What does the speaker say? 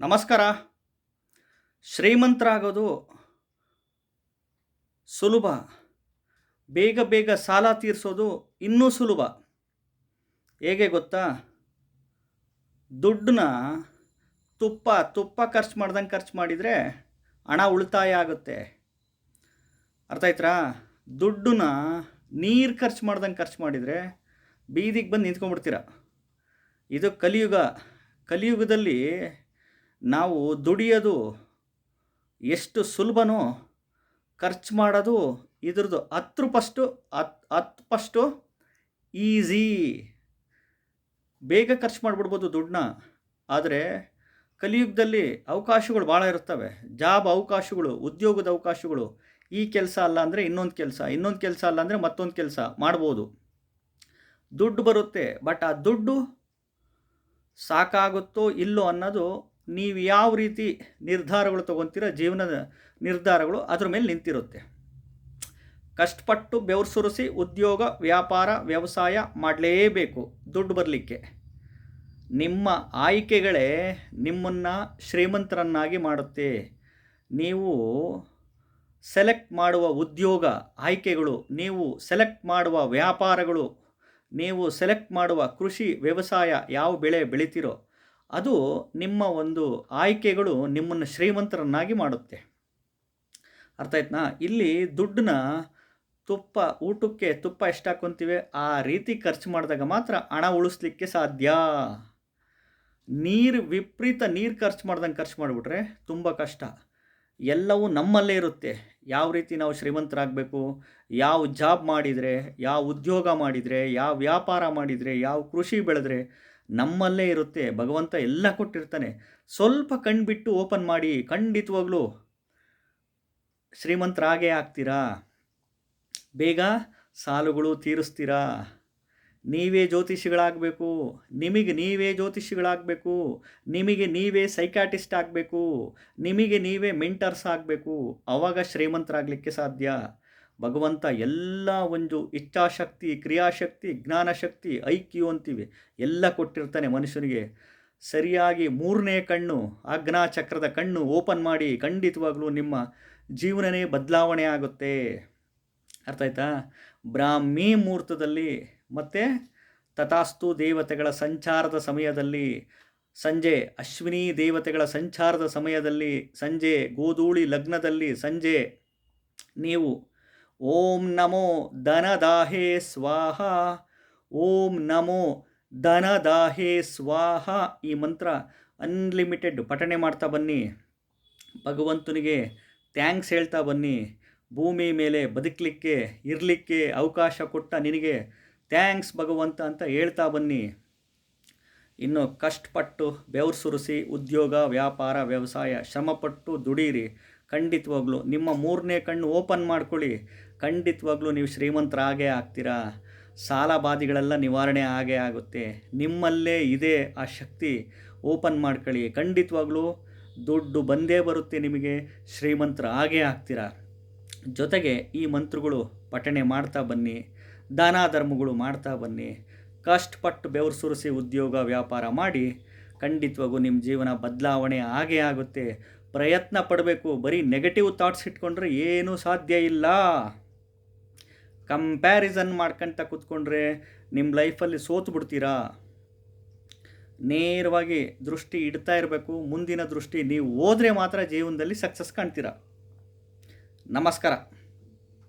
ನಮಸ್ಕಾರ. ಶ್ರೀಮಂತರಾಗೋದು ಸುಲಭ. ಬೇಗ ಬೇಗ ಸಾಲ ತೀರಿಸೋದು ಇನ್ನೂ ಸುಲಭ. ಹೇಗೆ ಗೊತ್ತಾ? ದುಡ್ಡನ್ನ ತುಪ್ಪ ತುಪ್ಪ ಖರ್ಚು ಮಾಡ್ದಂಗೆ ಖರ್ಚು ಮಾಡಿದರೆ ಹಣ ಉಳಿತಾಯ ಆಗುತ್ತೆ. ಅರ್ಥ ದುಡ್ಡನ್ನ ನೀರು ಖರ್ಚು ಮಾಡ್ದಂಗೆ ಖರ್ಚು ಮಾಡಿದರೆ ಬೀದಿಗೆ ಬಂದು ನಿಂತ್ಕೊಂಡ್ಬಿಡ್ತೀರ. ಇದು ಕಲಿಯುಗ. ಕಲಿಯುಗದಲ್ಲಿ ನಾವು ದುಡಿಯೋದು ಎಷ್ಟು ಸುಲಭನೋ ಖರ್ಚು ಮಾಡೋದು ಇದ್ರದ್ದು ಹತ್ತು ಪಸ್ಟು ಹತ್ತು ಹತ್ತು ಪಷ್ಟು ಈಸಿ. ಬೇಗ ಖರ್ಚು ಮಾಡಿಬಿಡ್ಬೋದು ದುಡ್ಡನ್ನ. ಆದರೆ ಕಲಿಯುಗದಲ್ಲಿ ಅವಕಾಶಗಳು ಭಾಳ ಇರ್ತವೆ ಜಾಬ್ ಅವಕಾಶಗಳು, ಉದ್ಯೋಗದ ಅವಕಾಶಗಳು. ಈ ಕೆಲಸ ಅಲ್ಲ ಅಂದರೆ ಇನ್ನೊಂದು ಕೆಲಸ ಇನ್ನೊಂದು ಕೆಲಸ ಅಲ್ಲ ಅಂದರೆ ಮತ್ತೊಂದು ಕೆಲಸ ಮಾಡ್ಬೋದು. ದುಡ್ಡು ಬರುತ್ತೆ, ಬಟ್ ಆ ದುಡ್ಡು ಸಾಕಾಗುತ್ತೋ ಇಲ್ಲೋ ಅನ್ನೋದು ನೀವು ಯಾವ ರೀತಿ ನಿರ್ಧಾರಗಳು ತೊಗೊತೀರ, ಜೀವನದ ನಿರ್ಧಾರಗಳು ಅದ್ರ ಮೇಲೆ ನಿಂತಿರುತ್ತೆ. ಕಷ್ಟಪಟ್ಟು ಬೆವರು ಸುರಿಸಿ ಉದ್ಯೋಗ, ವ್ಯಾಪಾರ, ವ್ಯವಸಾಯ ಮಾಡಲೇಬೇಕು ದುಡ್ಡು ಬರಲಿಕ್ಕೆ. ನಿಮ್ಮ ಆಯ್ಕೆಗಳೇ ನಿಮ್ಮನ್ನು ಶ್ರೀಮಂತರನ್ನಾಗಿ ಮಾಡುತ್ತೆ. ನೀವು ಸೆಲೆಕ್ಟ್ ಮಾಡುವ ಉದ್ಯೋಗ ಆಯ್ಕೆಗಳು, ನೀವು ಸೆಲೆಕ್ಟ್ ಮಾಡುವ ವ್ಯಾಪಾರಗಳು, ನೀವು ಸೆಲೆಕ್ಟ್ ಮಾಡುವ ಕೃಷಿ, ವ್ಯವಸಾಯ ಯಾವ ಬೆಳೆ ಬೆಳಿತೀರೋ ಅದು ನಿಮ್ಮ ಒಂದು ಆಯ್ಕೆಗಳು ನಿಮ್ಮನ್ನು ಶ್ರೀಮಂತರನ್ನಾಗಿ ಮಾಡುತ್ತೆ. ಅರ್ಥ ಆಯ್ತನಾ? ಇಲ್ಲಿ ದುಡ್ಡನ್ನ ತುಪ್ಪ, ಊಟಕ್ಕೆ ತುಪ್ಪ ಎಷ್ಟು ಹಾಕ್ಕೊಂತೀವಿ ಆ ರೀತಿ ಖರ್ಚು ಮಾಡಿದಾಗ ಮಾತ್ರ ಹಣ ಉಳಿಸ್ಲಿಕ್ಕೆ ಸಾಧ್ಯ. ನೀರು, ವಿಪರೀತ ನೀರು ಖರ್ಚು ಮಾಡ್ದಂಗೆ ಖರ್ಚು ಮಾಡಿಬಿಟ್ರೆ ತುಂಬ ಕಷ್ಟ. ಎಲ್ಲವೂ ನಮ್ಮಲ್ಲೇ ಇರುತ್ತೆ. ಯಾವ ರೀತಿ ನಾವು ಶ್ರೀಮಂತರಾಗಬೇಕು? ಯಾವ ಜಾಬ್ ಮಾಡಿದರೆ, ಯಾವ ಉದ್ಯೋಗ ಮಾಡಿದರೆ, ಯಾವ ವ್ಯಾಪಾರ ಮಾಡಿದರೆ, ಯಾವ ಕೃಷಿ ಬೆಳೆದ್ರೆ ನಮ್ಮಲ್ಲೇ ಇರುತ್ತೆ. ಭಗವಂತ ಎಲ್ಲ ಕೊಟ್ಟಿರ್ತಾನೆ. ಸ್ವಲ್ಪ ಕಣ್ಬಿಟ್ಟು ಓಪನ್ ಮಾಡಿ, ಖಂಡಿತವಾಗ್ಲೂ ಶ್ರೀಮಂತರಾಗೇ ಆಗ್ತೀರಾ? ಬೇಗ ಸಾಲುಗಳು ತೀರಿಸ್ತೀರಾ? ನೀವೇ ಜ್ಯೋತಿಷಿಗಳಾಗಬೇಕು. ನಿಮಗೆ ನೀವೇ ಜ್ಯೋತಿಷಿಗಳಾಗಬೇಕು. ನಿಮಗೆ ನೀವೇ ಸೈಕ್ಯಾಟಿಸ್ಟ್ ಆಗಬೇಕು. ನಿಮಗೆ ನೀವೇ ಮೆಂಟರ್ಸ್ ಆಗಬೇಕು. ಆವಾಗ ಶ್ರೀಮಂತರಾಗಲಿಕ್ಕೆ ಸಾಧ್ಯ. ಭಗವಂತ ಎಲ್ಲ ಒಂದು ಇಚ್ಛಾಶಕ್ತಿ, ಕ್ರಿಯಾಶಕ್ತಿ, ಜ್ಞಾನಶಕ್ತಿ, ಐಕ್ಯು ಅಂತೀವಿ. ಎಲ್ಲ ಕೊಟ್ಟಿರ್ತಾನೆ ಮನುಷ್ಯನಿಗೆ. ಸರಿಯಾಗಿ ಮೂರನೇ ಕಣ್ಣು ಚಕ್ರದ ಕಣ್ಣು ಓಪನ್ ಮಾಡಿ ಖಂಡಿತವಾಗಲೂ ನಿಮ್ಮ ಜೀವನನೇ ಬದಲಾವಣೆ ಆಗುತ್ತೆ. ಅರ್ಥ ಆಯ್ತಾ? ಬ್ರಾಹ್ಮಿ ಮುಹೂರ್ತದಲ್ಲಿ ಮತ್ತು ತಥಾಸ್ತು ದೇವತೆಗಳ ಸಂಚಾರದ ಸಮಯದಲ್ಲಿ ಸಂಜೆ, ಅಶ್ವಿನಿ ದೇವತೆಗಳ ಸಂಚಾರದ ಸಮಯದಲ್ಲಿ ಸಂಜೆ, ಗೋಧೂಳಿ ಲಗ್ನದಲ್ಲಿ ಸಂಜೆ, ನೀವು ಓಂ ನಮೋ ಧನದಾಹೇ ಸ್ವಾಹ, ಓಂ ನಮೋ ಧನದಾಹೇ ಸ್ವಾಹ ಈ ಮಂತ್ರ ಅನ್ಲಿಮಿಟೆಡ್ ಪಠಣೆ ಮಾಡ್ತಾ ಬನ್ನಿ. ಭಗವಂತನಿಗೆ ಥ್ಯಾಂಕ್ಸ್ ಹೇಳ್ತಾ ಬನ್ನಿ. ಭೂಮಿ ಮೇಲೆ ಬದುಕಲಿಕ್ಕೆ, ಇರಲಿಕ್ಕೆ ಅವಕಾಶ ಕೊಟ್ಟ ನಿನಗೆ ಥ್ಯಾಂಕ್ಸ್ ಭಗವಂತ ಅಂತ ಹೇಳ್ತಾ ಬನ್ನಿ. ಇನ್ನು ಕಷ್ಟಪಟ್ಟು ಬೆವರು ಸುರಿಸಿ ಉದ್ಯೋಗ, ವ್ಯಾಪಾರ, ವ್ಯವಸಾಯ ಶ್ರಮಪಟ್ಟು ದುಡೀರಿ. ಖಂಡಿತವಾಗ್ಲೂ ನಿಮ್ಮ ಮೂರನೇ ಕಣ್ಣು ಓಪನ್ ಮಾಡ್ಕೊಳ್ಳಿ. ಖಂಡಿತವಾಗ್ಲೂ ನೀವು ಶ್ರೀಮಂತರಾಗೇ ಆಗ್ತೀರಾ? ಸಾಲ ಬಾಧಿಗಳೆಲ್ಲ ನಿವಾರಣೆ ಆಗೇ ಆಗುತ್ತೆ. ನಿಮ್ಮಲ್ಲೇ ಇದೆ ಆ ಶಕ್ತಿ. ಓಪನ್ ಮಾಡ್ಕೊಳ್ಳಿ. ಖಂಡಿತವಾಗ್ಲೂ ದುಡ್ಡು ಬಂದೇ ಬರುತ್ತೆ ನಿಮಗೆ. ಶ್ರೀಮಂತರ ಆಗೇ ಆಗ್ತೀರಾ? ಜೊತೆಗೆ ಈ ಮಂತ್ರಗಳು ಪಠಣೆ ಮಾಡ್ತಾ ಬನ್ನಿ. ದಾನ ಧರ್ಮಗಳು ಮಾಡ್ತಾ ಬನ್ನಿ. ಕಷ್ಟಪಟ್ಟು ಬೆವರು ಸುರಿಸಿ ಉದ್ಯೋಗ ವ್ಯಾಪಾರ ಮಾಡಿ ಖಂಡಿತವಾಗೂ ನಿಮ್ಮ ಜೀವನ ಬದಲಾವಣೆ ಆಗೇ ಆಗುತ್ತೆ. ಪ್ರಯತ್ನ ಪಡಬೇಕು, ಬರೀ ನೆಗೆಟಿವ್ ಥಾಟ್ಸ್ ಇಟ್ಕೊಂಡ್ರೆ ಏನೂ ಸಾಧ್ಯ ಇಲ್ಲ. ಕಂಪ್ಯಾರಿಸನ್ ಮಾಡ್ಕೊಂತ ಕೂತ್ಕೊಂಡ್ರೆ ನಿಮ್ಮ ಲೈಫಲ್ಲಿ ಸೋತು ಬಿಡ್ತೀರಾ? ನೇರವಾಗಿ ದೃಷ್ಟಿ ಇಡ್ತಾ ಇರಬೇಕು, ಮುಂದಿನ ದೃಷ್ಟಿ ನೀವು ಹೋದರೆ ಮಾತ್ರ ಜೀವನದಲ್ಲಿ ಸಕ್ಸಸ್ ಕಾಣ್ತೀರಾ? ನಮಸ್ಕಾರ.